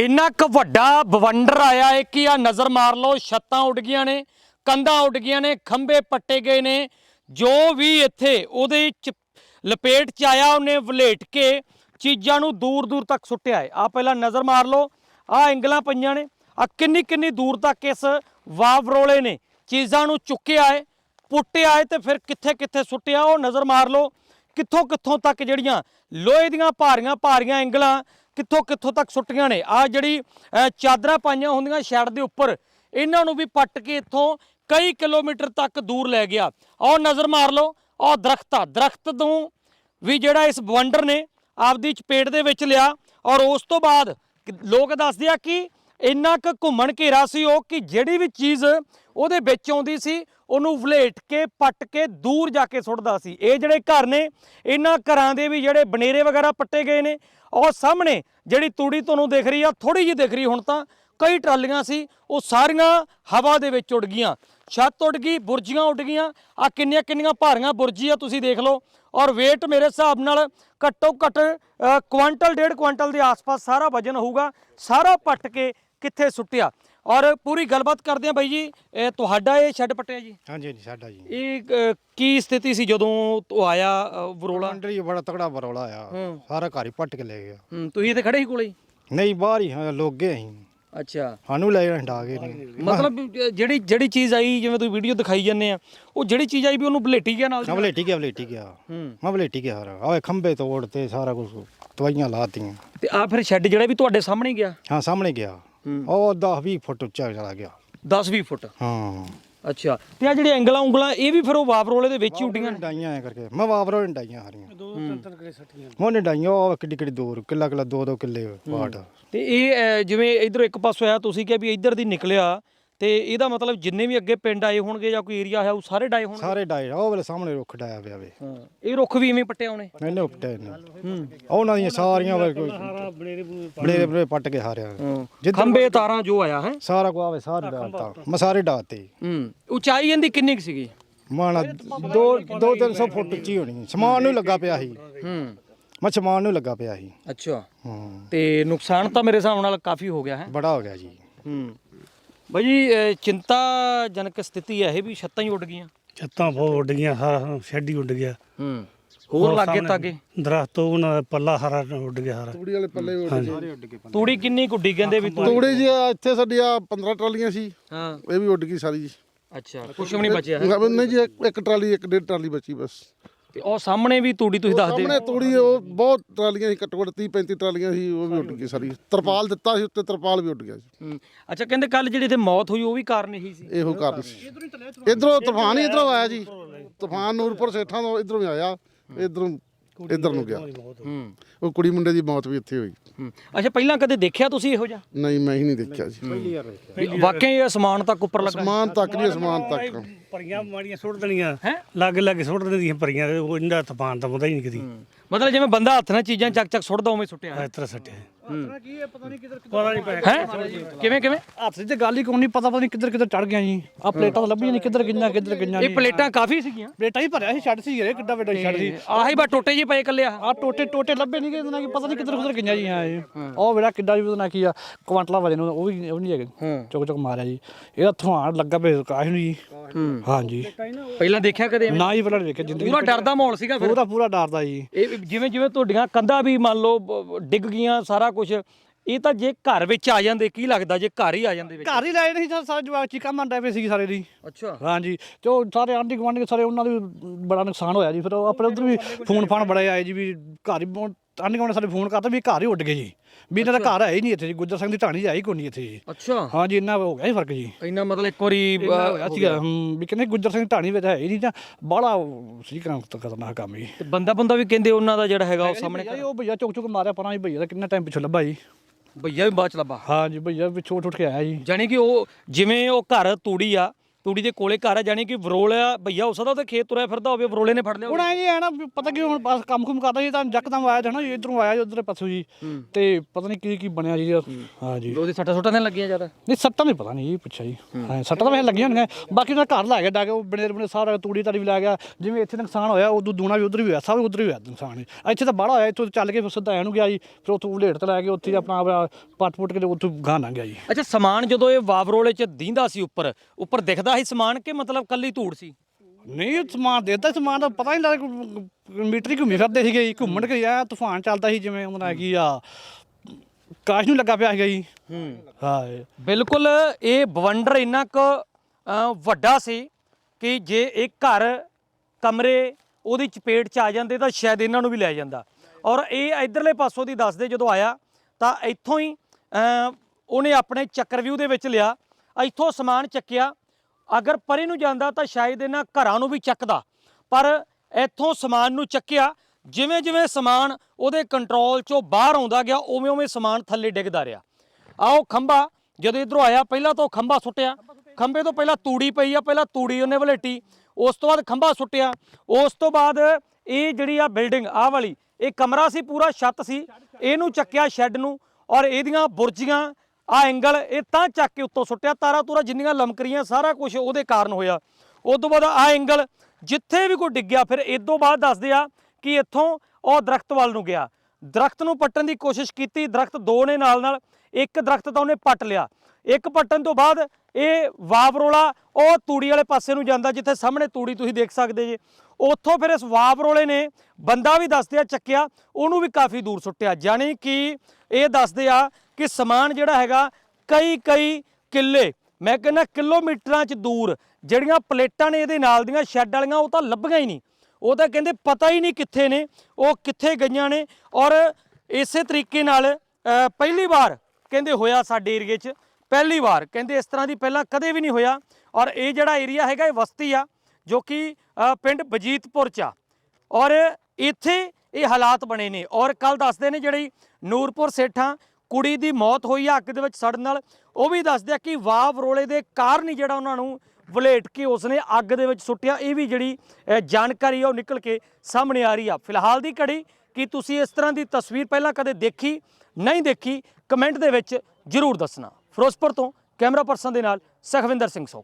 ਇੰਨਾ ਕੁ ਵੱਡਾ ਬਵੰਡਰ ਆਇਆ ਹੈ ਕਿ ਆ ਨਜ਼ਰ ਮਾਰ ਲਓ, ਛੱਤਾਂ ਉੱਡ ਗਈਆਂ ਨੇ, ਕੰਧਾਂ ਉੱਡ ਗਈਆਂ ਨੇ, ਖੰਭੇ ਪੱਟੇ ਗਏ ਨੇ, ਜੋ ਵੀ ਇੱਥੇ ਉਹਦੇ ਚ ਲਪੇਟ ਚ ਆਇਆ, ਉਹਨੇ ਵਲੇਟ ਕੇ ਚੀਜ਼ਾਂ ਨੂੰ ਦੂਰ ਦੂਰ ਤੱਕ ਸੁੱਟਿਆ ਹੈ ਆ ਪਹਿਲਾਂ ਨਜ਼ਰ ਮਾਰ ਲਓ ਆ ਐਂਗਲਾਂ ਪਈਆਂ ਨੇ ਆ ਕਿੰਨੀ ਕਿੰਨੀ ਦੂਰ ਤੱਕ ਇਸ ਵਾਵਰੋਲੇ ਨੇ, ਚੀਜ਼ਾਂ ਨੂੰ ਚੁੱਕਿਆ ਹੈ ਪੁੱਟਿਆ ਹੈ ਤੇ ਫਿਰ ਕਿੱਥੇ ਕਿੱਥੇ ਸੁੱਟਿਆ, ਉਹ ਨਜ਼ਰ ਮਾਰ ਲਓ, ਕਿੱਥੋਂ ਕਿੱਥੋਂ ਤੱਕ ਜਿਹੜੀਆਂ ਲੋਹੇ ਦੀਆਂ ਭਾਰੀਆਂ ਭਾਰੀਆਂ ਐਂਗਲਾਂ ਕਿੱਥੋਂ ਕਿੱਥੋਂ ਤੱਕ ਸੁੱਟੀਆਂ ਨੇ। ਆ ਜਿਹੜੀ ਚਾਦਰਾਂ ਪਾਈਆਂ ਹੁੰਦੀਆਂ ਸ਼ੈਡ ਦੇ ਉੱਪਰ, ਇਹਨਾਂ ਨੂੰ ਵੀ ਪੱਟ ਕੇ ਇੱਥੋਂ ਕਈ ਕਿਲੋਮੀਟਰ ਤੱਕ ਦੂਰ ਲੈ ਗਿਆ। ਆਹ ਨਜ਼ਰ ਮਾਰ ਲਓ, ਆਹ ਦਰਖਤ ਆ। ਦਰਖਤ ਤੋਂ ਵੀ ਜਿਹੜਾ ਇਸ ਬਵੰਡਰ ਨੇ ਆਪਦੀ ਚਪੇਟ ਦੇ ਵਿੱਚ ਲਿਆ ਔਰ ਉਸ ਤੋਂ ਬਾਅਦ ਲੋਕ ਦੱਸਦੇ ਆ ਕਿ ਇੰਨਾ ਕੁ ਘੁੰਮਣ ਘੇਰਾ ਸੀ ਉਹ ਕਿ ਜਿਹੜੀ ਵੀ ਚੀਜ਼ ਉਹਦੇ ਵਿੱਚ ਆਉਂਦੀ ਸੀ ਉਹਨੂੰ ਵਲੇਟ ਕੇ ਪੱਟ ਕੇ ਦੂਰ ਜਾ ਕੇ ਸੁੱਟਦਾ ਸੀ। ਇਹ ਜਿਹੜੇ ਘਰ ਨੇ ਇਹਨਾਂ ਘਰਾਂ ਦੇ ਵੀ ਜਿਹੜੇ ਬਨੇਰੇ ਵਗੈਰਾ ਪੱਟੇ ਗਏ ਨੇ ਉਹ ਸਾਹਮਣੇ ਜਿਹੜੀ ਤੂੜੀ ਤੁਹਾਨੂੰ ਦਿਖ ਰਹੀ ਆ ਥੋੜੀ ਜਿਹੀ ਦਿਖ ਰਹੀ ਹੁਣ ਤਾਂ ਕਈ ਟਰਾਲੀਆਂ ਸੀ ਉਹ ਸਾਰੀਆਂ ਹਵਾ ਦੇ ਵਿੱਚ ਉੱਡ ਗਈਆਂ। ਛੱਤ ਉੱਡ ਗਈ ਬੁਰਜੀਆਂ ਉੱਡ ਗਈਆਂ ਆ ਕਿੰਨੀਆਂ ਕਿੰਨੀਆਂ ਭਾਰੀਆਂ ਬੁਰਜੀ ਆ ਤੁਸੀਂ ਦੇਖ ਲਓ ਔਰ weight ਮੇਰੇ ਹਿਸਾਬ ਨਾਲ ਘੱਟੋ ਘੱਟ ਅ, ਕੁਆਂਟਲ ਡੇਢ ਕੁਆਂਟਲ ਦੇ ਆਸ-ਪਾਸ ਸਾਰਾ ਵਜਨ ਹੋਊਗਾ ਸਾਰਾ ਪੱਟ ਕੇ ਕਿੱਥੇ ਸੁੱਟਿਆ? ਔਰ ਪੂਰੀ ਗੱਲਬਾਤ ਕਰਦੇ ਆ ਬਾਈ ਜੀ ਇਹ ਤੁਹਾਡਾ ਇਹ ਸ਼ੈੱਡ ਪੱਟਿਆ ਜੀ? ਹਾਂਜੀ ਹਾਂਜੀ ਸਾਡਾ ਜੀ। ਇਹ ਅ, ਕੀ ਸਥਿਤੀ ਸੀ ਜਦੋਂ ਉਹ ਆਇਆ ਅ, ਵਰੋਲਾ? ਅੰਡਰ ਹੀ ਬੜਾ ਤਗੜਾ ਬਰੌਲਾ ਆ। ਹੂੰ। ਸਾਰਾ ਘਰ ਹੀ ਪੱਟ ਕੇ ਲੈ ਗਿਆ। ਹੂੰ, ਤੁਸੀਂ ਇੱਥੇ ਖੜੇ ਸੀ ਕੋਲੇ? ਹੀ? ਨਹੀਂ ਬਾਹਰ ਹੀ ਹਾਂ, ਲੋਕ ਗਏ ਅਸੀਂ। ਅੱਛਾ। ਸਾਨੂੰ ਲੈ ਜਾਣ ਢਾ ਗਏ ਨੇ। ਮਤਲਬ ਅ, ਜਿਹੜੀ ਜਿਹੜੀ ਚੀਜ਼ ਆਈ ਜਿਵੇਂ ਤੁਸੀਂ ਵੀਡੀਓ ਦਿਖਾਈ ਜਾਂਦੇ ਆ ਉਹ ਜਿਹੜੀ ਚੀਜ਼ ਆਈ ਵੀ ਉਹਨੂੰ ਬਲੇਟੀ ਗਿਆ ਨਾਲ ਦੀ? ਨਾਲ? ਮਵਲੇਟੀ ਗਿਆ ਮਵਲੇਟੀ ਗਿਆ। ਹੂੰ। ਮਵਲੇਟੀ ਗਿਆ ਸਾਰਾ। ਆਵੇ ਖੰਭੇ ਤੋੜ ਤੇ ਸਾਰਾ ਕੁਝ ਦਵਾਈਆਂ ਲਾਤੀਆਂ। ਤੇ ਆ ਫਿਰ ਸ਼ੈੱਡ ਜਿਹੜਾ ਵੀ ਤੁਹਾਡੇ ਸਾਹਮਣੇ ਗਿਆ? ਹਾਂ ਸਾਹਮਣੇ ਗਿਆ। ਉਹ 10 20 ਫੁੱਟ ਉੱਚਾ ਚਲਾ ਗਿਆ। 10-20 ਫੁੱਟ? ਹਾਂ। ਅੱਛਾ। ਤੇ ਆ ਜਿਹੜੇ ਐਂਗਲਾਂ ਉਂਗਲਾਂ ਇਹ ਵੀ ਫਿਰ ਉਹ ਵਾਵਰੋਲੇ ਦੇ ਵਿੱਚ ਹੀ ਉੱਡੀਆਂ? ਨੇ ਡਾਈਆਂ ਐ ਕਰਕੇ। ਮੈਂ ਵਾਵਰੋ ਡਾਈਆਂ ਹਾਰੀਆਂ ਦੋ ਤਿੰਨ ਤਿੰਨ ਕਿਲੇ ਸੱਟੀਆਂ ਮੋਨੇ ਡਾਈਆਂ ਉਹ ਕਿੱਡੀ ਕਿੱਡੀ ਦੂਰ ਕਿੱਲਾ ਕਿੱਲਾ ਦੋ ਦੋ ਕਿੱਲੇ ਵਾਟ ਤੇ ਇਹ ਅ, ਜਿਵੇਂ ਇਧਰ ਇੱਕ ਪਾਸੋਂ ਆਇਆ ਤੁਸੀਂ ਕਿਹਾ ਵੀ ਇਧਰ ਦੀ ਨਿਕਲਿਆ ਤੇ ਇਹਦਾ ਮਤਲਬ ਜਿੰਨੇ ਵੀ ਅੱਗੇ ਪਿੰਡ ਆਏ ਹੋਣਗੇ ਜਾਂ ਕੋਈ ਏਰੀਆ ਹੈ ਉਹ ਸਾਰੇ ਡਾਏ ਹੋਣਗੇ? ਸਾਰੇ ਡਾਏ ਉਹ ਵੇਲੇ ਸਾਹਮਣੇ ਰੁੱਖ ਡਾਇਆ ਪਿਆ ਵੇ। ਹਾਂ ਇਹ ਰੁੱਖ ਵੀ ਇਵੇਂ ਪੱਟੇ ਆਉਣੇ ਇਹਨੇ ਉੱਪਟੇ ਨੇ। ਹੂੰ। ਉਹਨਾਂ ਦੀਆਂ ਸਾਰੀਆਂ ਬਲੇਰੇ ਬਲੇਰੇ ਪੱਟ ਕੇ ਹਾਰਿਆ ਜਿੱਦਾਂ ਖੰਬੇ ਤਾਰਾਂ ਜੋ ਆਇਆ ਹੈ? ਸਾਰਾ ਕੋ ਆਵੇ ਸਾਰੇ ਡਾਤਾ। ਮੈਂ ਸਾਰੇ ਡਾਤੇ। ਹੂੰ। ਉਚਾਈ ਇਹਦੀ ਕਿੰਨੀ ਕੁ ਸੀਗੀ? ਮਾਣਾ ਦੋ ਦੋ ਤਿੰਨ ਸੌ ਫੁੱਟ ਉੱਚੀ ਹੋਣੀ। ਸਮਾਨ ਨੂੰ ਲੱਗਾ ਪਿਆ ਸੀ। ਹੂੰ। ਮੈਂ ਸਮਾਨ ਨੂੰ ਲੱਗਾ ਪਿਆ ਸੀ। ਅੱਛਾ। ਹੂੰ। ਤੇ ਨੁਕਸਾਨ ਤਾਂ ਮੇਰੇ ਹਿਸਾਬ ਨਾਲ ਕਾਫੀ ਹੋ ਗਿਆ ਹੈ? ਬੜਾ ਹੋ ਗਿਆ ਜੀ। ਹੂੰ। ਬਾਈ ਜੀ ਚਿੰਤਾਜਨਕ ਸਥਿਤੀ ਹੈ ਇਹ ਵੀ ਛੱਤਾਂ ਹੀ ਉੱਡ ਗਈਆਂ। ਛੱਤਾਂ ਬਹੁਤ ਉੱਡ ਗਈਆਂ ਸਾਰਾ ਸ਼ੈੱਡ ਹੀ ਉੱਡ ਗਿਆ। ਹੂੰ ਹੋਰ ਲੱਗੇ ਤਾਗੇ? ਦਰਖਤ ਉਹਨਾਂ ਦਾ ਪੱਲਾ ਸਾਰਾ ਉੱਡ ਗਿਆ ਸਾਰਾ। ਤੂੜੀ ਵਾਲੇ ਪੱਲੇ ਵੀ ਉੱਡ ਗਏ। ਤੂੜੀ ਕਿੰਨੀ ਕੁੱਡੀ ਕਹਿੰਦੇ ਵੀ ਤੂੰ ਤੂੜੀ ਜੀ ਇੱਥੇ ਸਾਡੀ ਆ 15 ਟਰਾਲੀਆਂ ਸੀ। ਹਾਂ। ਇਹ ਵੀ ਉੱਡ ਗਈ ਸਾਰੀ ਜੀ। ਅੱਛਾ ਕੁਛ ਵੀ ਨਹੀਂ ਬਚਿਆ ਹੈ? ਨਹੀਂ ਜੀ ਇੱਕ- ਇੱਕ ਟਰਾਲੀ ਇੱਕ ਡੇਢ ਟਰਾਲੀ ਬਚੀ ਬਸ। ਤੇ ਉਹ ਸਾਹਮਣੇ ਵੀ ਤੂੜੀ ਤੁਸੀਂ ਦੱਸਦੇ ਸਾਹਮਣੇ ਤੂੜੀ ਉਹ ਬਹੁਤ ਟਰਾਲੀਆਂ ਸੀ ਘੱਟੋ ਘੱਟ 30 35 ਟਰਾਲੀਆਂ ਸੀ ਉਹ ਵੀ ਉੱਡ ਗਈ ਸਾਰੀ ਤਰਪਾਲ ਦਿੱਤਾ ਸੀ ਉੱਤੇ ਤਰਪਾਲ ਵੀ ਉੱਡ ਗਿਆ ਸੀ। ਹੂੰ। ਅੱਛਾ ਕਹਿੰਦੇ ਕੱਲ ਜਿਹੜੀ ਤੇ ਮੌਤ ਹੋਈ ਉਹ ਵੀ ਕਾਰਨ ਇਹੀ ਸੀ? ਇਹੋ ਕਾਰਨ ਸੀ। ਇਧਰੋਂ ਤੂਫਾਨ ਹੀ ਇਧਰੋਂ ਆਇਆ ਜੀ। ਤੂਫਾਨ ਨੂਰਪੁਰ ਸੇਠਾਂ ਤੋਂ ਇਧਰੋਂ ਹੀ ਆਇਆ। ਇਧਰੋਂ ਇਧਰ ਨੂੰ ਗਿਆ। ਹੂੰ ਉਹ ਕੁੜੀ ਮੁੰਡੇ ਦੀ ਮੌਤ ਵੀ ਇੱਥੇ ਹੋਈ। ਹੂੰ। ਅੱਛਾ ਪਹਿਲਾਂ ਕਦੇ ਦੇਖਿਆ ਤੁਸੀਂ ਇਹੋ ਜਿਹਾ? ਨਹੀਂ ਮੈਂ ਹੀ ਨਹੀਂ ਦੇਖਿਆ ਜੀ। ਵਾਕਿਆ ਹੀ ਇਹ ਅਸਮਾਨ ਤੱਕ ਉੱਪਰ ਲੱਗਾ? ਸਮਾਨ ਤੱਕ ਨਹੀਂ ਅਸਮਾਨ ਤੱਕ। ਪਰੀਆਂ ਮਾੜੀਆਂ ਸੁੱਟ ਦੇਣੀਆਂ। ਹੈਂ? ਲਾਗੇ ਲਾਗੇ ਸੁੱਟ ਦਿੰਦੀਆਂ ਪਰੀਆਂ ਤੇ ਉਹ ਇੰਦਾ ਤੂਫਾਨ ਤਾਂ ਹੁੰਦਾ ਹੀ ਨਹੀਂ ਕਦੀ ਮਤਲਬ ਜਿਵੇਂ ਬੰਦਾ ਹੱਥ ਨਾਲ ਚੀਜ਼ਾਂ ਚੱਕ ਚੱਕ ਸੁੱਟਦਾ ਉਵੇਂ ਸੁੱਟਿਆ। ਇਸ ਤਰ੍ਹਾਂ ਸੱਟਿਆ। ਪਤਾ ਨਹੀਂ ਕਿੱਧਰ ਪਤਾ ਨਹੀਂ ਪੈ ਹੈ? ਕਿਵੇਂ ਕਿਵੇਂ? ਹੱਥ 'ਚ ਗੱਲ ਹੀ ਕੋਈ ਨਹੀਂ ਪਤਾ ਪਤਾ ਨਹੀਂ ਕਿੱਧਰ ਕਿੱਧਰ ਚੜ ਗਿਆ ਜੀ। ਆ ਪਲੇਟਾਂ ਤਾਂ ਲੱਭੀਆਂ ਨਹੀਂ ਕਿੱਧਰ ਗਈਆਂ ਕਿੱਧਰ ਗਈਆਂ ਇਹ ਪਲੇਟਾਂ ਕਾਫੀ ਸੀਗੀਆਂ। ਪਲੇਟਾਂ ਹੀ ਭਰਿਆ ਸੀ ਛੱਡ ਸੀ ਇਹ ਕਿੱਡਾ ਵੱਡਾ ਛੱਡ ਸੀ। ਆਹੀ ਬਾ ਟੋਟੇ ਜੀ ਪਏ ਕੱਲੇ ਆ। ਆ ਟੋਟੇ ਟੋਟੇ ਲੱਭੇ ਨਹੀਂ ਕਿਤੇ ਨਾ ਕਿ ਪਤਾ ਨਹੀਂ ਕਿੱਧਰ ਕਿੱਧਰ ਗਈਆਂ ਜੀ ਹਾਂ ਇਹ। ਉਹ ਵੇੜਾ ਕਿੱਡਾ ਵੀ ਪਤਾ ਨਾ ਕੀ ਆ ਕੁਆਂਟਲਾ ਵਜਨ ਉਹ ਵੀ ਉਹ ਨਹੀਂ ਹੈਗੇ। ਚੁੱਕ ਚੁੱਕ ਮਾਰਿਆ ਜੀ। ਇਹਦਾ ਧਵਾਨ ਲੱਗਾ ਪਏ ਕਾਹ ਨੂੰ ਜੀ। ਹਾਂਜੀ। ਪਹਿਲਾਂ ਦੇਖਿਆ ਕਦੇ? ਨਾ ਹੀ ਪਹਿਲਾਂ ਵੇਖਿਆ ਜ਼ਿੰਦਗੀ ਪੂਰਾ ਡਰ ਦਾ ਮਾਹੌਲ ਸੀਗਾ ਫਿਰ। ਪੂਰਾ ਪੂਰਾ ਡਰਦਾ ਜੀ। ਇਹ ਜਿਵੇਂ ਜਿਵੇਂ ਤੁਹਾਡੀਆਂ ਕੰਧਾਂ ਵੀ ਮੰਨ ਲਓ ਡਿੱਗ ਗਈਆਂ ਸਾਰਾ ਕੁਝ ਇਹ ਤਾਂ ਜੇ ਘਰ ਵਿੱਚ ਆ ਜਾਂਦੇ ਕੀ ਲੱਗਦਾ ਜੇ ਘਰ ਹੀ ਆ ਜਾਂਦੇ ਵਿੱਚ? ਘਰ ਹੀ ਲਾਏ ਨਹੀਂ ਸਾ- ਸਾਰੇ ਜਵਾਕ ਚੀਕਾਂ ਮੰਡਾ ਪਏ ਸੀ ਸਾਰੇ ਦੀ। ਅੱਛਾ। ਹਾਂਜੀ ਤੇ ਉਹ ਸਾਰੇ ਆਂਢੀ ਗੁਆਂਢੀ ਸਾਰੇ ਉਹਨਾਂ ਦੇ ਵੀ ਬੜਾ ਨੁਕਸਾਨ ਹੋਇਆ ਜੀ। ਫਿਰ ਉਹ ਆਪਣੇ ਉਧਰ ਵੀ ਫੋਨ ਫਾਨ ਬੜੇ ਆਏ ਜੀ ਵੀ ਘਰ ਹੀ ਆਂਢੀ ਗੁਆਂਢੀ ਸਾਡੇ ਫੋਨ ਕਰਤਾ ਵੀ ਘਰ ਹੀ ਉੱਡ ਗਏ ਜੀ। ਵੀ ਇਹਨਾਂ ਦਾ ਘਰ ਹੈ ਹੀ ਨਹੀਂ ਇੱਥੇ ਜੀ ਗੁੱਜਰ ਸਿੰਘ ਦੀ ਢਾਣੀ ਹੈ ਹੀ ਕੋਈ ਨਹੀਂ ਇੱਥੇ ਜੀ। ਅੱਛਾ। ਹਾਂਜੀ ਇੰਨਾ ਹੋ ਗਿਆ ਜੀ ਫ਼ਰਕ ਜੀ। ਇੰਨਾ ਮਤਲਬ ਇੱਕ ਵਾਰੀ ਇੰਨਾ ਹੋਇਆ ਸੀਗਾ ਹਮ, ਵੀ ਕਹਿੰਦੇ ਗੁੱਜਰ ਸਿੰਘ ਢਾਣੀ ਵਿੱਚ ਹੈ ਹੀ ਨਹੀਂ ਤਾਂ ਬਾਹਲਾ ਸੀ ਕੰਮ ਖਤਰਨਾਕ ਕੰਮ ਜੀ। ਤੇ ਬੰਦਾ ਬੰਦਾ ਵੀ ਕਹਿੰਦੇ ਉਹਨਾਂ ਦਾ ਜਿਹੜਾ ਹੈਗਾ ਉਹ ਸਾਹਮਣੇ ਭਈਆ ਜੀ, ਉਹ ਭਈਆ ਚੁੱਕ ਚੁੱਕ ਮਾਰਿਆ ਪਰਾਂ ਜੀ ਭਈਆ ਦਾ ਕਿੰਨਾ ਟਾਈਮ ਪਿੱਛੋਂ ਲੱਭਾ ਜੀ। ਭਈਆ ਵੀ ਬਾਅਦ ਚ ਲੱਭਾ। ਹਾਂਜੀ ਭਈਆ ਵੀ ਛੋਟ ਉੱਠ ਕੇ ਆਇਆ ਜੀ। ਜਾਣੀ ਕਿ ਉਹ ਜਿਵੇਂ ਉਹ ਘਰ ਤੂੜੀ ਆ ਤੂੜੀ ਦੇ ਕੋਲੇ ਘਰ ਆ ਜਾਣੀ ਕਿ ਵਰੋਲਿਆ ਭਈਆ ਹੋ ਸਕਦਾ ਤੇ ਖੇਤ ਤੁਰਿਆ ਫਿਰਦਾ ਹੋਵੇ ਵਰੋਲੇ ਨੇ ਫੜ ਲਿਆ ਹੁਣ ਹੋਵੇ। ਐ ਜੀ ਐ ਨਾ ਵੀ ਪਤਾ ਕੀ ਹੁਣ ਬਸ ਕੰਮ ਕੁਮ ਕਰਦਾ ਜੀ ਤਾਂ ਯਕਦਮ ਆਇਆ ਜਣਾ ਇਧਰੋਂ ਆਇਆ ਜੀ ਉਧਰ ਪਾਸੋਂ ਜੀ। ਤੇ ਪਤਾ ਨਹੀਂ ਕੀ ਕੀ ਬਣਿਆ ਜੀ ਹਾਂ। ਜੀ। ਉਹਦੀ ਸੱਟਾਂ ਸੁੱਟਾਂ ਨੇ ਲੱਗੀਆਂ ਜ਼ਿਆਦਾ? ਨਹੀਂ ਸੱਟਾਂ ਨਹੀਂ ਪਤਾ ਨਹੀਂ ਜੀ ਪੁੱਛਿਆ ਜੀ। ਹਾਂ। ਸੱਟਾਂ ਤਾਂ ਵੈਸੇ ਲੱਗੀਆਂ ਹੋਣਗੀਆਂ ਬਾਕੀ ਉਹਨਾਂ ਘਰ ਲੈ ਗਿਆ ਡਾਕੇ ਉਹ ਬਨੇਰ ਬਨੇ ਸਾਰਾ ਤੂੜੀ ਤਾੜੀ ਵੀ ਲੈ ਗਿਆ। ਜਿਵੇਂ ਇੱਥੇ ਨੁਕਸਾਨ ਹੋਇਆ ਉਦੋਂ ਦੂਣਾ ਵੀ ਉਧਰ ਵੀ ਹੋਇਆ ਸਭ ਉਧਰ ਹੀ ਹੋਇਆ ਨੁਕਸਾਨ। ਜੀ। ਇੱਥੇ ਤਾਂ ਬਾਹਲਾ ਹੋਇਆ ਇੱਥੋਂ ਚੱਲ ਕੇ ਫਿਰ ਸਿੱਧਾ ਐਨੂੰ ਗਿਆ ਜੀ। ਫਿਰ ਉੱਥੋਂ ਲੇਟ ਤੇ ਲੈ ਕੇ ਉੱਥੇ ਆਪਣਾ ਪੱਟ ਪੁੱਟ ਕੇ ਤੇ ਉੱਥੋਂ ਗਾਂ ਲੰਘ ਗਿਆ ਜੀ। ਅੱਛਾ ਸਮਾਨ ਜਦੋਂ ਇਹ ਵਾਵਰੋਲੇ 'ਚ ਦੀਂਦਾ ਸੀ ਉੱਪਰ ਉੱਪਰ ਦਿਖਦਾ ਸੀ ਸਮਾਨ ਕਿ ਮਤਲਬ ਕੱਲੀ ਧੂੜ ਸੀ? ਨਹੀਂ ਸਮਾਨ ਦੇਦਾ ਸਮਾਨ ਦਾ ਪਤਾ ਨਹੀਂ ਲੱਗਦਾ ਮੀਟਰ ਹੀ ਘੁੰਮੀ ਫਿਰਦੇ ਸੀਗੇ ਜੀ ਘੁੰਮਣ ਕੇ ਆ ਤੂਫਾਨ ਚੱਲਦਾ ਸੀ ਜਿਵੇਂ ਉਹਨਾਂ ਹੈਗੀ ਆ। ਕਾਸ਼ ਨੂੰ ਲੱਗਾ ਪਿਆ ਸੀਗਾ ਜੀ। ਹੂੰ। ਹਾਂ ਇਹ। ਬਿਲਕੁਲ ਇਹ ਬਵੰਡਰ ਇੰਨਾ ਕੁ ਵੱਡਾ ਸੀ ਕਿ ਜੇ ਇੱਕ ਘਰ ਕਮਰੇ ਉਹਦੀ ਚਪੇਟ 'ਚ ਆ ਜਾਂਦੇ ਤਾਂ ਸ਼ਾਇਦ ਇਹਨਾਂ ਨੂੰ ਵੀ ਲੈ ਜਾਂਦਾ। ਔਰ ਇਹ ਇਧਰਲੇ ਪਾਸੋਂ ਦੀ ਦੱਸਦੇ ਜਦੋਂ ਆਇਆ ਤਾਂ ਇੱਥੋਂ ਹੀ ਉਹਨੇ ਆਪਣੇ ਚੱਕਰ ਵਿਊ ਦੇ ਵਿੱਚ ਲਿਆ ਇੱਥੋਂ ਸਮਾਨ ਚੱਕਿਆ ਅਗਰ ਪਰੇ ਨੂੰ ਜਾਂਦਾ ਤਾਂ ਸ਼ਾਇਦ ਇਹਨਾਂ ਘਰਾਂ ਨੂੰ ਵੀ ਚੱਕਦਾ। ਪਰ ਇੱਥੋਂ ਸਮਾਨ ਨੂੰ ਚੱਕਿਆ ਜਿਵੇਂ ਜਿਵੇਂ ਸਮਾਨ ਉਹਦੇ ਕੰਟਰੋਲ 'ਚੋਂ ਬਾਹਰ ਆਉਂਦਾ ਗਿਆ ਉਵੇਂ ਉਵੇਂ ਸਮਾਨ ਥੱਲੇ ਡਿੱਗਦਾ ਰਿਹਾ। ਆਓ ਖੰਭਾ, ਜਦੋਂ ਇਧਰੋਂ ਆਇਆ, ਪਹਿਲਾਂ ਤਾਂ ਉਹ ਖੰਭਾ ਸੁੱਟਿਆ। ਖੰਭੇ ਤੋਂ ਪਹਿਲਾਂ ਤੂੜੀ ਪਈ ਆ, ਪਹਿਲਾਂ ਤੂੜੀ ਉਹਨੇ ਵਲੇਟੀ। ਉਸ ਤੋਂ ਬਾਅਦ ਖੰਭਾ ਸੁੱਟਿਆ। ਉਸ ਤੋਂ ਬਾਅਦ ਇਹ ਜਿਹੜੀ ਆ ਬਿਲਡਿੰਗ, ਆਹ ਵਾਲੀ, ਇਹ ਕਮਰਾ ਸੀ, ਪੂਰਾ ਛੱਤ ਸੀ। ਇਹਨੂੰ ਚੱਕਿਆ ਸ਼ੈੱਡ ਨੂੰ ਔਰ ਇਹਦੀਆਂ ਬੁਰਜੀਆਂ ਆ ਐਂਗਲ ਇਹ ਤਾਂ ਚੱਕ ਕੇ ਉੱਤੋਂ ਸੁੱਟਿਆ, ਤਾਰਾ ਤੂਰਾ ਜਿੰਨੀਆਂ ਲਮਕਰੀਆਂ ਸਾਰਾ ਕੁਝ ਉਹਦੇ ਕਾਰਨ ਹੋਇਆ। ਉਸ ਤੋਂ ਬਾਅਦ ਆ ਐਂਗਲ ਜਿੱਥੇ ਵੀ ਕੋਈ ਡਿੱਗਿਆ, ਫਿਰ ਇਸ ਤੋਂ ਬਾਅਦ ਦੱਸਦੇ ਆ ਕਿ ਇੱਥੋਂ ਉਹ ਦਰਖਤ ਵੱਲ ਨੂੰ ਗਿਆ। ਦਰਖਤ ਨੂੰ ਪੱਟਣ ਦੀ ਕੋਸ਼ਿਸ਼ ਕੀਤੀ, ਦਰਖਤ ਦੋ ਨੇ ਨਾਲ ਨਾਲ ਇੱਕ ਦਰਖਤ ਤਾਂ ਉਹਨੇ ਪੱਟ ਲਿਆ। ਇੱਕ ਪੱਟਣ ਤੋਂ ਬਾਅਦ ਇਹ ਵਾਵਰੋਲਾ ਉਹ ਤੂੜੀ ਵਾਲੇ ਪਾਸੇ ਨੂੰ ਜਾਂਦਾ ਜਿੱਥੇ ਸਾਹਮਣੇ ਤੂੜੀ ਤੁਸੀਂ ਦੇਖ ਸਕਦੇ ਜੇ। ਉੱਥੋਂ ਫਿਰ ਇਸ ਵਾਵਰੋਲੇ ਨੇ ਬੰਦਾ ਵੀ ਦੱਸਦੇ ਆ ਚੱਕਿਆ, ਉਹਨੂੰ ਵੀ ਕਾਫੀ ਦੂਰ ਸੁੱਟਿਆ। ਜਾਣੀ ਕਿ ਇਹ ਦੱਸਦੇ ਆ ਕਿ ਸਮਾਨ ਜਿਹੜਾ ਹੈਗਾ ਕਈ ਕਈ ਕਿੱਲੇ, ਮੈਂ ਕਹਿੰਦਾ ਕਿਲੋਮੀਟਰਾਂ ਚ ਦੂਰ, ਜਿਹੜੀਆਂ ਪਲੇਟਾਂ ਨੇ ਇਹਦੇ ਨਾਲ ਦੀਆਂ, ਸ਼ੈੱਡ ਵਾਲੀਆਂ, ਉਹ ਤਾਂ ਲੱਭੀਆਂ ਹੀ ਨਹੀਂ। ਉਹ ਤਾਂ ਕਹਿੰਦੇ ਪਤਾ ਹੀ ਨਹੀਂ ਕਿੱਥੇ ਨੇ, ਉਹ ਕਿੱਥੇ ਗਈਆਂ ਨੇ। ਔਰ ਇਸੇ ਤਰੀਕੇ ਨਾਲ ਪਹਿਲੀ ਵਾਰ ਕਹਿੰਦੇ ਹੋਇਆ ਸਾਡੇ ਏਰੀਏ 'ਚ ਪਹਿਲੀ ਵਾਰ, ਕਹਿੰਦੇ ਇਸ ਤਰ੍ਹਾਂ ਦੀ ਪਹਿਲਾਂ ਕਦੇ ਵੀ ਨਹੀਂ ਹੋਇਆ। ਔਰ ਇਹ ਜਿਹੜਾ ਏਰੀਆ ਹੈਗਾ, ਇਹ ਵਸਤੀ ਆ, ਜੋ ਕਿ ਪਿੰਡ ਬਜੀਤਪੁਰ ਚ ਆ। ਔਰ ਇੱਥੇ ਇਹ ਹਾਲਾਤ ਬਣੇ ਨੇ। ਔਰ ਕੱਲ ਦੱਸਦੇ ਨੇ ਜਿਹੜੀ ਨੂਰਪੁਰ ਸੇਠਾਂ ਕੁੜੀ ਦੀ ਮੌਤ ਹੋਈ ਆ ਅੱਗ ਦੇ ਵਿੱਚ ਸੜਨ ਨਾਲ। ਉਹ ਵੀ ਦੱਸਦੇ ਆ ਕਿ ਵਾਵ ਰੋਲੇ ਦੇ ਕਾਰਨ ਹੀ ਜਿਹੜਾ ਉਹਨਾਂ ਨੂੰ ਵਲੇਟ ਕੇ ਉਸਨੇ ਅੱਗ ਦੇ ਵਿੱਚ ਸੁੱਟਿਆ। ਇਹ ਵੀ ਜਿਹੜੀ ਜਾਣਕਾਰੀ ਆ ਉਹ ਨਿਕਲ ਕੇ ਸਾਹਮਣੇ ਆ ਰਹੀ ਆ। ਫਿਲਹਾਲ ਦੀ ਘੜੀ ਕਿ ਤੁਸੀਂ ਇਸ ਤਰ੍ਹਾਂ ਦੀ ਤਸਵੀਰ ਪਹਿਲਾਂ ਕਦੇ ਦੇਖੀ? ਨਹੀਂ ਦੇਖੀ? ਕਮੈਂਟ ਦੇ ਵਿੱਚ ਜਰੂਰ ਦੱਸਣਾ। ਫਿਰੋਜ਼ਪੁਰ ਤੋਂ ਕੈਮਰਾ ਪਰਸਨ ਦੇ ਨਾਲ ਸਖਵਿੰਦਰ ਸਿੰਘ ਸੋ